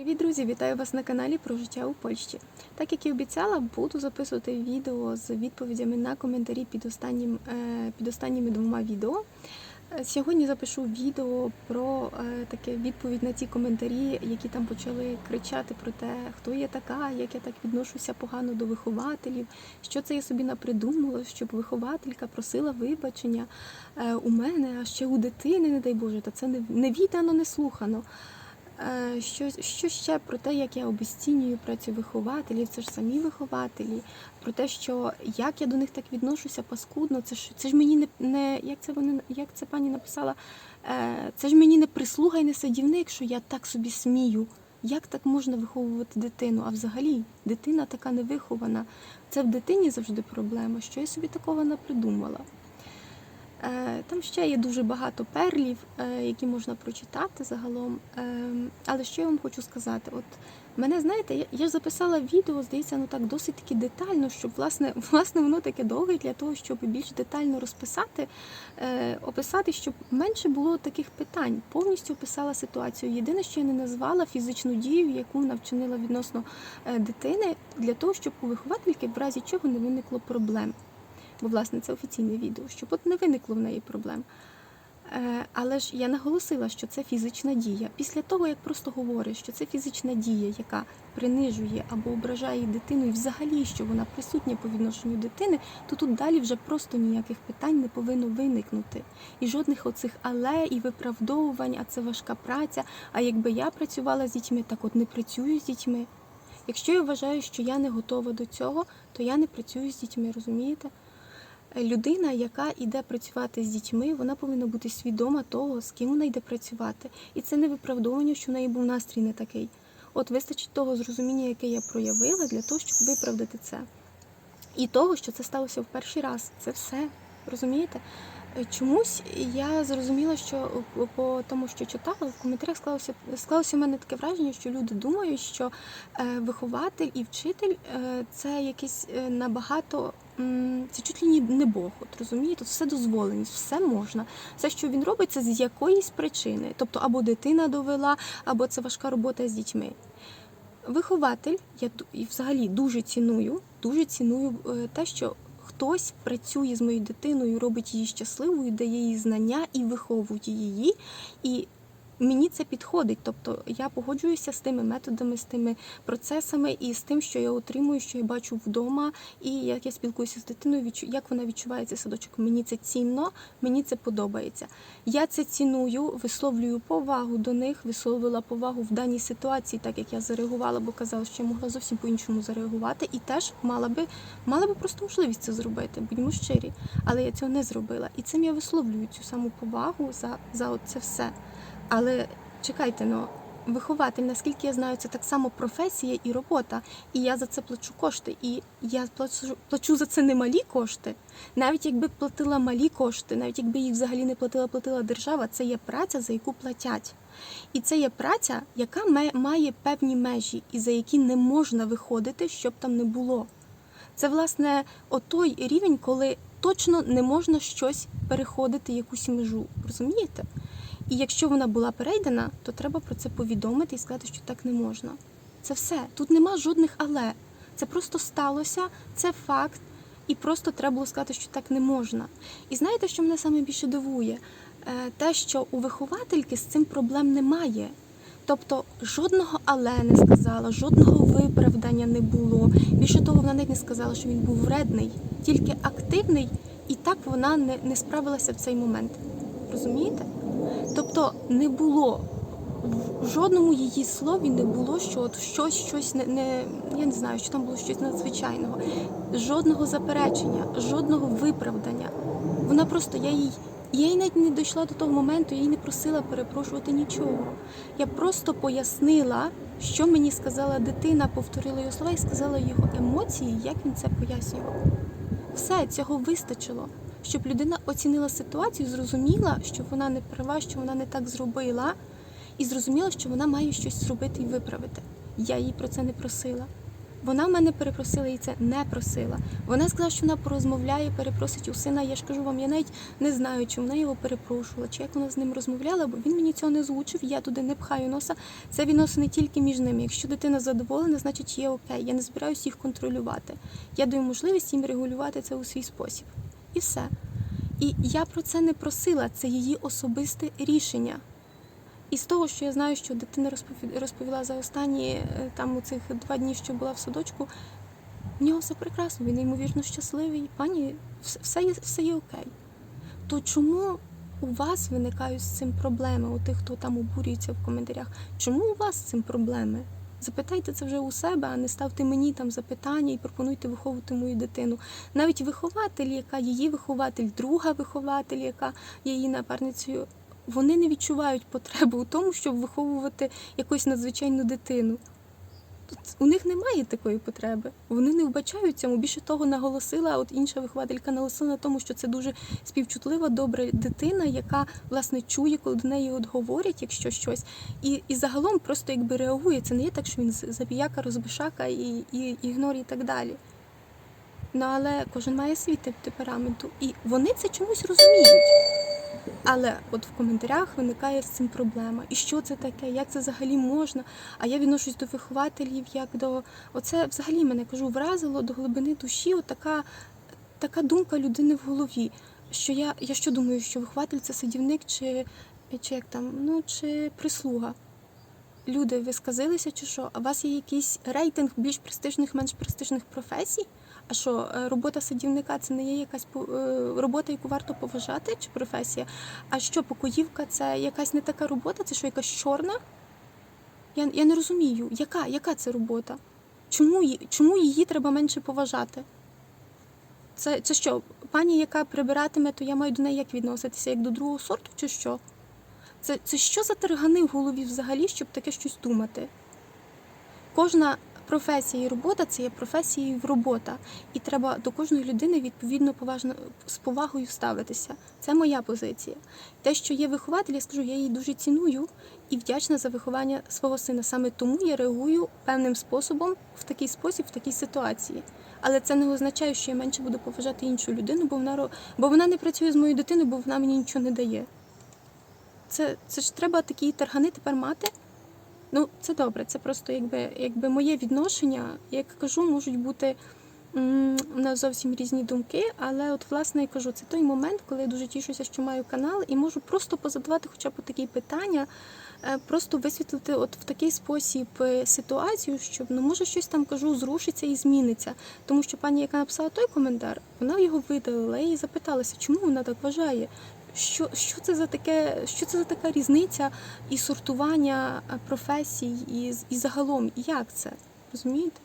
Привіт, друзі! Вітаю вас на каналі про життя у Польщі. Так як і обіцяла, буду записувати відео з відповідями на коментарі під, останнім, е, під останніми двома відео. Е, Сьогодні запишу відео про е, таке відповідь на ті коментарі, які там почали кричати про те, хто я така, як я так відношуся погано до вихователів, що це я собі напридумала, щоб вихователька просила вибачення у мене, а ще у дитини, не дай Боже, та це не, не віддано, не слухано. Е, Що, що ще про те, як я обесцінюю працю вихователів, це ж самі вихователі, про те, що як я до них так відношуся паскудно, це ж це ж мені не, не як це вони як це пані написала, е, це ж мені не прислуга і не садівник, що я так собі смію. Як так можна виховувати дитину? А взагалі дитина така невихована. Це в дитині завжди проблема. Що я собі такого не придумала. Е, Там ще є дуже багато перлів, е, які можна прочитати загалом. Е, Але що я вам хочу сказати? От мене, знаєте, я, ж записала відео, здається, ну так досить таки детально, щоб власне, власне воно таке довге для того, щоб більш детально розписати, описати, щоб менше було таких питань. Повністю описала ситуацію. Єдине, що я не назвала фізичну дію, яку вона вчинила відносно дитини, для того, щоб у виховательки в разі чого не виникло проблем бо власне це офіційне відео, щоб от не виникло в неї проблем. Е, Але ж я наголосила, що це фізична дія. Після того, як просто говориш, що це фізична дія, яка принижує або ображає дитину, і взагалі, що вона присутня по відношенню дитини, то тут далі вже просто ніяких питань не повинно виникнути. І жодних оцих але і виправдовувань, а це важка праця. А якби я працювала з дітьми, так от не працюю з дітьми. Якщо я вважаю, що я не готова до цього, то я не працюю з дітьми, розумієте? Людина, яка йде працювати з дітьми, вона повинна бути свідома того, з ким вона йде працювати. І це не виправдовування, що в неї був настрій не такий. От вистачить того зрозуміння, яке я проявила, для того, щоб виправдати це. І того, що це сталося в перший раз. Це все. Розумієте? Е, Чомусь я зрозуміла, що по- по тому, що читала, в коментарях склалося склалося в мене таке враження, що люди думають, що е, вихователь і вчитель е, це якийсь е, набагато це чуть ли не Бог. От розумієте, Тут все дозволеність, все можна. Все, що він робить, це з якоїсь причини. Тобто або дитина довела, або це важка робота з дітьми. Вихователь, я і взагалі дуже ціную, дуже ціную е, те, що хтось працює з моєю дитиною, робить її щасливою, дає їй знання і виховує її. І мені це підходить. Тобто я погоджуюся з тими методами, з тими процесами і з тим, що я отримую, що я бачу вдома, і як я спілкуюся з дитиною, як вона відчуває цей садочок. Мені це цінно, мені це подобається. Я це ціную, висловлюю повагу до них, висловила повагу в даній ситуації, так як я зареагувала, бо казала, що я могла зовсім по-іншому зареагувати, і теж мала би мала би просто можливість це зробити, будьмо щирі. Але я цього не зробила. І цим я висловлюю цю саму повагу за, за це все. Але чекайте, ну вихователь, наскільки я знаю, це так само професія і робота. І я за це плачу кошти. І я плачу, плачу за це немалі кошти. Навіть якби платила малі кошти, навіть якби їх взагалі не платила, платила держава, це є праця, за яку платять. І це є праця, яка має певні межі, і за які не можна виходити, щоб там не було. Це, власне, отой рівень, коли точно не можна щось переходити, якусь межу. Розумієте? І якщо вона була перейдена, то треба про це повідомити і сказати, що так не можна. Це все. Тут нема жодних але. Це просто сталося, це факт, і просто треба було сказати, що так не можна. І знаєте, що мене саме більше дивує? Е, Те, що у виховательки з цим проблем немає. Тобто жодного але не сказала, жодного виправдання не було. Більше того, вона навіть не сказала, що він був вредний, тільки активний, і так вона не, не справилася в цей момент. Розумієте? Тобто не було в жодному її слові не було, що от щось, щось не, не я не знаю, що там було щось надзвичайного, жодного заперечення, жодного виправдання. Вона просто я їй. Я їй навіть не дійшла до того моменту, я їй не просила перепрошувати нічого. Я просто пояснила, що мені сказала дитина, повторила його слова і сказала його емоції, як він це пояснював. Все, цього вистачило, щоб людина оцінила ситуацію, зрозуміла, що вона не права, що вона не так зробила, і зрозуміла, що вона має щось зробити і виправити. Я її про це не просила. Вона в мене перепросила і це не просила. Вона сказала, що вона порозмовляє, перепросить у сина. Я ж кажу вам, я навіть не знаю, чи вона його перепрошувала, чи як вона з ним розмовляла, бо він мені цього не озвучив, я туди не пхаю носа. Це відносини тільки між ними. Якщо дитина задоволена, значить є окей. Я не збираюся їх контролювати. Я даю можливість їм регулювати це у свій спосіб. І все. І я про це не просила, це її особисте рішення. І з того, що я знаю, що дитина розпові- розповіла за останні е, там у цих два дні, що була в садочку, в нього все прекрасно, він неймовірно щасливий. Пані, все, є, все є окей. То чому у вас виникають з цим проблеми, у тих, хто там обурюється в коментарях? Чому у вас з цим проблеми? Запитайте це вже у себе, а не ставте мені там запитання і пропонуйте виховувати мою дитину. Навіть вихователь, яка її вихователь, друга вихователь, яка є її напарницею, вони не відчувають потреби у тому, щоб виховувати якусь надзвичайну дитину. У них немає такої потреби. Вони не вбачають цьому. Більше того, наголосила, от інша вихователька наголосила на тому, що це дуже співчутлива, добра дитина, яка власне чує, коли до неї от говорять, якщо щось, і, і загалом просто якби реагує. Це не є так, що він забіяка, розбишака і, і ігнор і так далі. Ну але кожен має свій тип темпераменту, і вони це чомусь розуміють. Але от в коментарях виникає з цим проблема. І що це таке? Як це взагалі можна? А я відношусь до вихователів, як до оце взагалі мене кажу, вразило до глибини душі. От така, така думка людини в голові. Що я, я що думаю, що вихователь це садівник чи, чи як там, ну чи прислуга. Люди, ви сказилися чи що? А у вас є якийсь рейтинг більш престижних, менш престижних професій? А що, е, робота садівника це не є якась е, робота, яку варто поважати, чи професія? А що, покоївка це якась не така робота? Це що, якась чорна? Я, я не розумію, яка, яка це робота? Чому, чому її треба менше поважати? Це, це що, пані, яка прибиратиме, то я маю до неї як відноситися, як до другого сорту, чи що? Це, це що за тергани в голові взагалі, щоб таке щось думати? Кожна професія і робота це є професія і робота. І треба до кожної людини відповідно поважно з повагою ставитися. Це моя позиція. Те, що є вихователь, я скажу, я її дуже ціную і вдячна за виховання свого сина. Саме тому я реагую певним способом в такий спосіб, в такій ситуації. Але це не означає, що я менше буду поважати іншу людину, бо вона бо вона не працює з моєю дитиною, бо вона мені нічого не дає. Це, це ж треба такі таргани тепер мати. Ну, це добре, це просто якби, якби моє відношення, як кажу, можуть бути у нас зовсім різні думки, але от власне я кажу, це той момент, коли я дуже тішуся, що маю канал, і можу просто позадавати хоча б такі питання, е, просто висвітлити от в такий спосіб е, ситуацію, щоб ну може щось там кажу, зрушиться і зміниться. Тому що пані, яка написала той коментар, вона його видалила і запиталася, чому вона так вважає. Що, що це за таке, що це за така різниця і сортування е, професій, і, і загалом, і як це? Розумієте?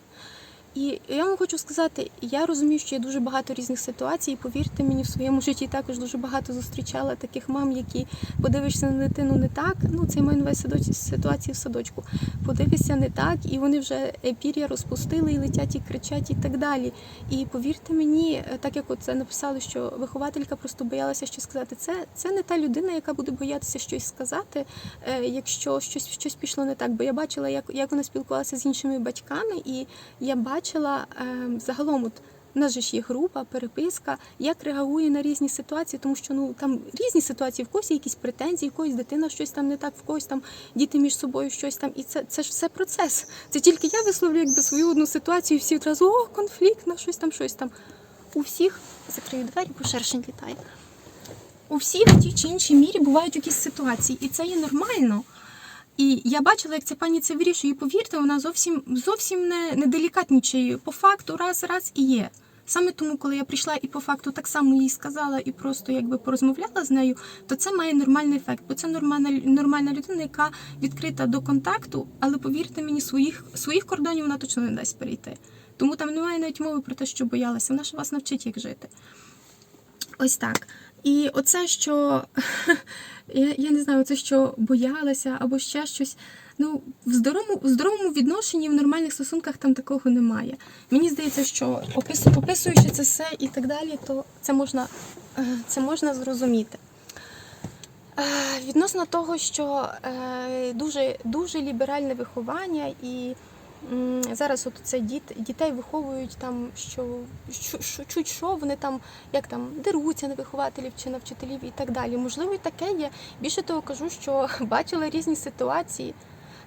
І я вам хочу сказати, я розумію, що є дуже багато різних ситуацій. І повірте мені, в своєму житті також дуже багато зустрічала таких мам, які подивишся на дитину не так. Ну це маю на ситуації в садочку. Подивишся не так, і вони вже пір'я розпустили і летять, і кричать, і так далі. І повірте мені, так як це написали, що вихователька просто боялася щось сказати. Це, це не та людина, яка буде боятися щось сказати, е, якщо щось, щось пішло не так. Бо я бачила, як, як вона спілкувалася з іншими батьками, і я бачила е, загалом, от нас же ж є група, переписка, як реагує на різні ситуації, тому що ну там різні ситуації, в когось є якісь претензії, в когось дитина щось там не так, в когось там діти між собою щось там. І це, це ж все процес. Це тільки я висловлю якби свою одну ситуацію, і всі одразу о, конфлікт на щось там, щось там. У всіх закрию двері, бо шершень літає. У всіх тій чи іншій мірі бувають якісь ситуації, і це є нормально. І я бачила, як ця пані це вирішує. І повірте, вона зовсім зовсім не, не делікатнічає. По факту раз, раз і є. Саме тому, коли я прийшла і по факту так само їй сказала і просто якби порозмовляла з нею, то це має нормальний ефект, бо це нормальна нормальна людина, яка відкрита до контакту, але повірте мені, своїх своїх кордонів вона точно не дасть перейти. Тому там немає навіть мови про те, що боялася. Вона ж вас навчить, як жити. Ось так. І оце, що я, я не знаю, це що боялася або ще щось. Ну, в здоровому, в здоровому відношенні, в нормальних стосунках там такого немає. Мені здається, що опису, описуючи це все і так далі, то це можна, е, це можна зрозуміти. Е, Відносно того, що е, дуже, дуже ліберальне виховання і зараз от це діт, дітей виховують там, що, що, що чуть що вони там як там деруться на вихователів чи на вчителів і так далі. Можливо, і таке є. Більше того, кажу, що бачила різні ситуації.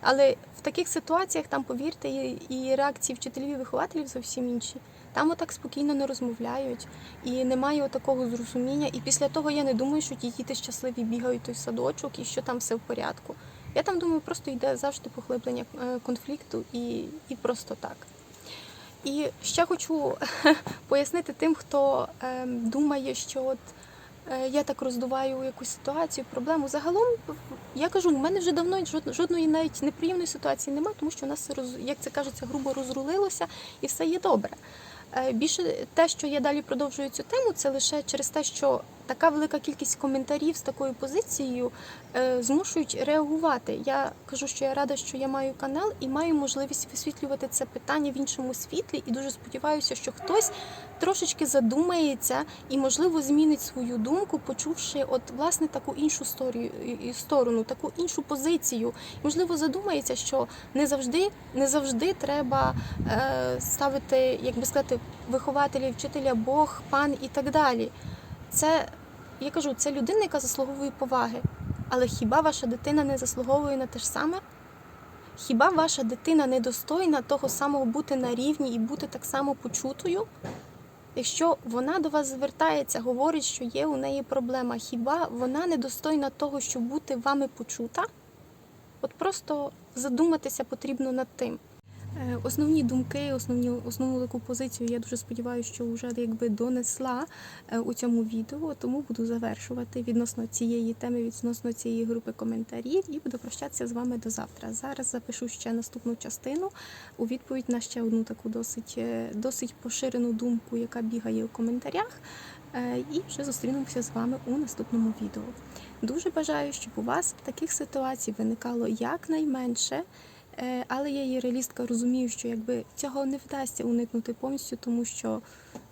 Але в таких ситуаціях там, повірте, і, реакції вчителів і вихователів зовсім інші. Там отак спокійно не розмовляють і немає такого зрозуміння. І після того я не думаю, що ті діти щасливі бігають той садочок і що там все в порядку. Я там думаю, просто йде завжди поглиблення е, конфлікту і, і просто так. І ще хочу пояснити тим, хто е, думає, що от е, я так роздуваю якусь ситуацію, проблему. Загалом, я кажу, в мене вже давно жодної навіть неприємної ситуації немає, тому що у нас, як це кажеться, грубо розрулилося і все є добре. Е, Більше те, що я далі продовжую цю тему, це лише через те, що така велика кількість коментарів з такою позицією е, змушують реагувати. Я кажу, що я рада, що я маю канал і маю можливість висвітлювати це питання в іншому світлі, і дуже сподіваюся, що хтось трошечки задумається і, можливо, змінить свою думку, почувши от власне таку іншу сторію сторону, таку іншу позицію. Можливо, задумається, що не завжди не завжди треба е, ставити, як би сказати, вихователів, вчителя, Бог, пан і так далі. Це я кажу, це людина, яка заслуговує поваги. Але хіба ваша дитина не заслуговує на те ж саме? Хіба ваша дитина недостойна того самого бути на рівні і бути так само почутою? Якщо вона до вас звертається, говорить, що є у неї проблема, хіба вона недостойна того, щоб бути вами почута? От просто задуматися потрібно над тим. Е, Основні думки, основні, основну таку позицію я дуже сподіваюся, що вже якби донесла е, у цьому відео, тому буду завершувати відносно цієї теми, відносно цієї групи коментарів і буду прощатися з вами до завтра. Зараз запишу ще наступну частину у відповідь на ще одну таку досить, е, досить поширену думку, яка бігає у коментарях. І вже зустрінемося з вами у наступному відео. Дуже бажаю, щоб у вас таких ситуацій виникало якнайменше. Е, Але я є реалістка, розумію, що якби цього не вдасться уникнути повністю, тому що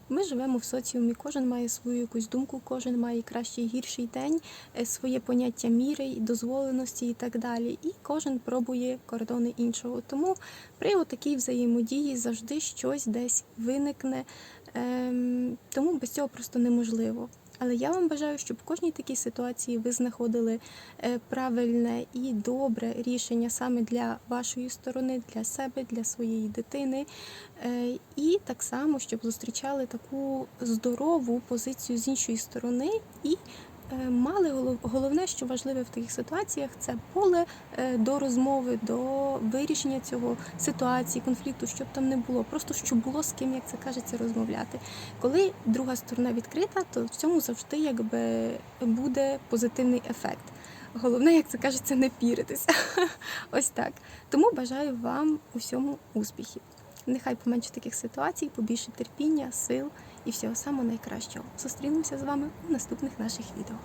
ми живемо в соціумі, кожен має свою якусь думку, кожен має кращий і гірший день, е, своє поняття міри, дозволеності і так далі. І кожен пробує кордони іншого. Тому при такій взаємодії завжди щось десь виникне. Ем, Тому без цього просто неможливо. Але я вам бажаю, щоб в кожній такій ситуації ви знаходили е, правильне і добре рішення саме для вашої сторони, для себе, для своєї дитини. Е, І так само, щоб зустрічали таку здорову позицію з іншої сторони і мали голов- головне, що важливе в таких ситуаціях, це поле е, до розмови, до вирішення цього ситуації, конфлікту, щоб там не було, просто щоб було з ким, як це кажеться, розмовляти. Коли друга сторона відкрита, то в цьому завжди якби буде позитивний ефект. Головне, як це кажеться, не піритися. Ось так. Тому бажаю вам усьому успіхів. Нехай поменше таких ситуацій, побільше терпіння, сил і всього самого найкращого. Зустрінемося з вами у наступних наших відео.